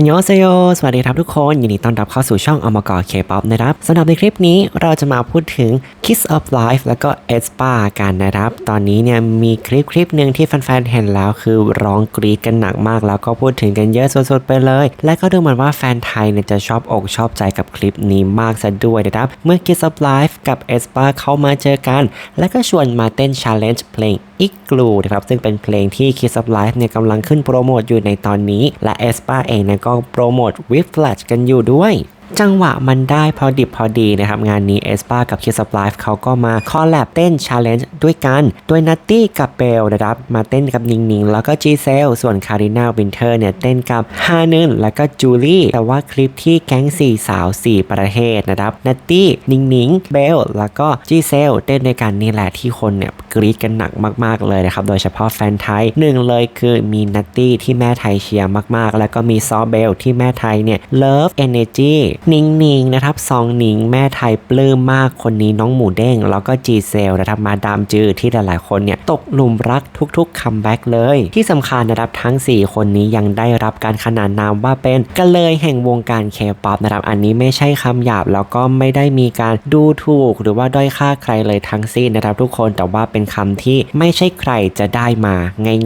อันยองเซโยสวัสดีครับทุกคนยินดีต้อนรับเข้าสู่ช่องอมกอเคป๊อปนะครับสำหรับในคลิปนี้เราจะมาพูดถึง Kiss of Life แล้วก็ e s p a กันนะครับ ตอนนี้เนี่ยมีคลิปคลิปหนึ่งที่แฟนๆเห็นแล้วคือร้องกรีดกันหนักมาก แล้วก็พูดถึงกันเยอะสุดๆไปเลย และก็ดูเหมือนว่าแฟนไทยเนี่ยจะชอบอกชอบใจกับคลิปนี้มากซะด้วยนะครับ เมื่อ Kiss of Life กับ e s p a เข้ามาเจอกัน และก็ชวนมาเต้น Challenge เพลง อิกลูนะครับซึ่งเป็นเพลงที่ Kiss of Life เนี่ยกำลังขึ้นโปรโมทอยู่ในตอนนี้ และเอสปาเองนะก็โปรโมท with Flash กันอยู่ด้วย จังหวะมันได้พอดิบพอดีนะครับ งานนี้เอสปากับ Kiss of Life เขาก็มาคอลแลบเต้น Challenge ด้วยกันโดยนัตตี้กับเบลนะครับ มาเต้นกับนิงนิงแล้วก็จีเซลส่วนคาริน่าวินเทอร์เนี่ย เต้นกับฮานึนแล้วก็จูลี่แต่ว่าคลิปที่แก๊งสี่สาว 4 ประเทศนะครับนัตตี้นิงนิงเบลแล้วก็จีเซลเต้นด้วยกันนี่แหละที่คนเนี่ยกรี๊ดกันหนักมากๆเลยนะครับโดยเฉพาะแฟนไทยหนึ่งเลยคือมีนัตตี้ที่แม่ไทยเชียร์มากๆ แล้วก็มีซอเบลที่แม่ไทยเนี่ย Love Energy นิงนิงนะครับซองนิงแม่ไทยปลื้มมากคนนี้น้องหมูเด้ง แล้วก็จีเซลนะครับมาดามจือที่หลายๆคนเนี่ยตกหลุมรักทุกๆคัมแบ็กเลย ที่สำคัญนะครับทั้ง 4 คนนี้ยังได้รับการขนานนามว่าเป็นกะเลยแห่งวงการเคป๊อปนะครับอันนี้ไม่ใช่คำหยาบแล้วก็ไม่ได้มีการดูถูก หรือว่าด้อยค่าใครเลยทั้งสิ้นนะครับ ทุกคนแต่ว่าเป็นคำที่ไม่ใช่ใครจะได้มา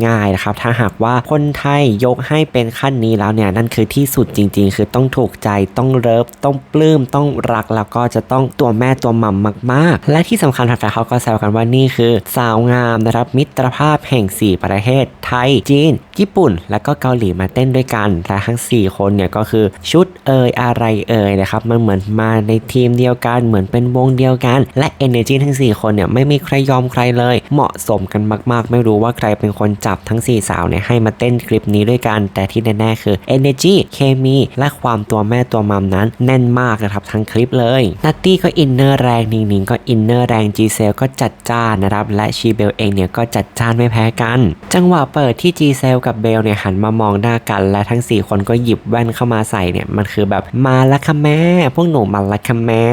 ง่ายๆนะครับถ้าหากว่าคนไทยยกให้เป็นขั้นนี้แล้วเนี่ยนั่นคือที่สุดจริง ๆ คือต้องถูกใจต้องเลิฟต้องปลื้มต้องรักแล้วก็จะต้องตัวแม่ตัวมัมมาก ๆ และที่สำคัญแฟนๆเขาก็แซวกันว่านี่คือ สาวงามนะครับมิตรภาพแห่ง 4 ประเทศไทยจีนญี่ปุ่น แล้วก็เกาหลีมาเต้นด้วยกันและทั้ง 4 คนเนี่ยก็คือชุดเอยอะไรเอยนะครับมันเหมือนมาในทีมเดียวกันเหมือนเป็นวงเดียวกัน และ energy ทั้ง 4 คนเนี่ยไม่มีใครยอมใครเลย เหมาะสมกันมาก ๆ ไม่รู้ว่าใครเป็นคนจับทั้ง 4 สาวเนี่ยให้มาเต้นคลิปนี้ด้วยกัน แต่ที่แน่ๆคือ energy เคมีและความตัวแม่ตัวมัมนั้น แน่นมากนะครับทั้งคลิปเลยนัตตี้ก็อินเนอร์แรงนิงนิงก็อินเนอร์แรงจีเซลก็จัดจ้านนะครับและชีเบลเองเนี่ยก็จัดจ้านไม่แพ้กัน จังหวะเปิดที่จีเซลกับเบลเนี่ยหันมามองหน้ากัน และทั้ง 4 คนก็หยิบแว่นเข้ามาใส่เนี่ยมันคือแบบมาละค่ะแม่ พวกหนูมาละค่ะแม่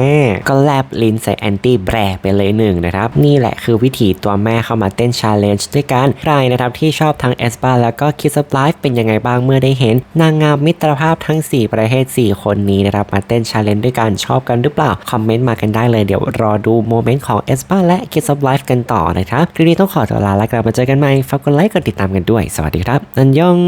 ก็แลบลิ้นใส่แอนตี้แบรไปเลยหนึ่งนะครับ นี่แหละคือวิธีตัวแม่เข้ามาเต้นชาเลนจ์ด้วยกันใครนะครับที่ชอบทั้งเอสปาแล้วก็คิสไลฟ์เป็นยังไงบ้างเมื่อได้เห็น นางงามมิตรภาพทั้ง 4 ประเทศ 4 คนนี้นะครับมาเต้นชาเลนจ์ด้วยกันชอบกันหรือเปล่า คอมเมนต์มากันได้เลยเดี๋ยวรอดูโมเมนต์ของเอสปาและคิสไลฟ์กันต่อนะครับคลิปนี้ต้องขอตัวลาแล้วกลับมาเจอกันใหม่ฝากกดไลค์กดติดตามกันด้วย สวัสดีครับนันยอง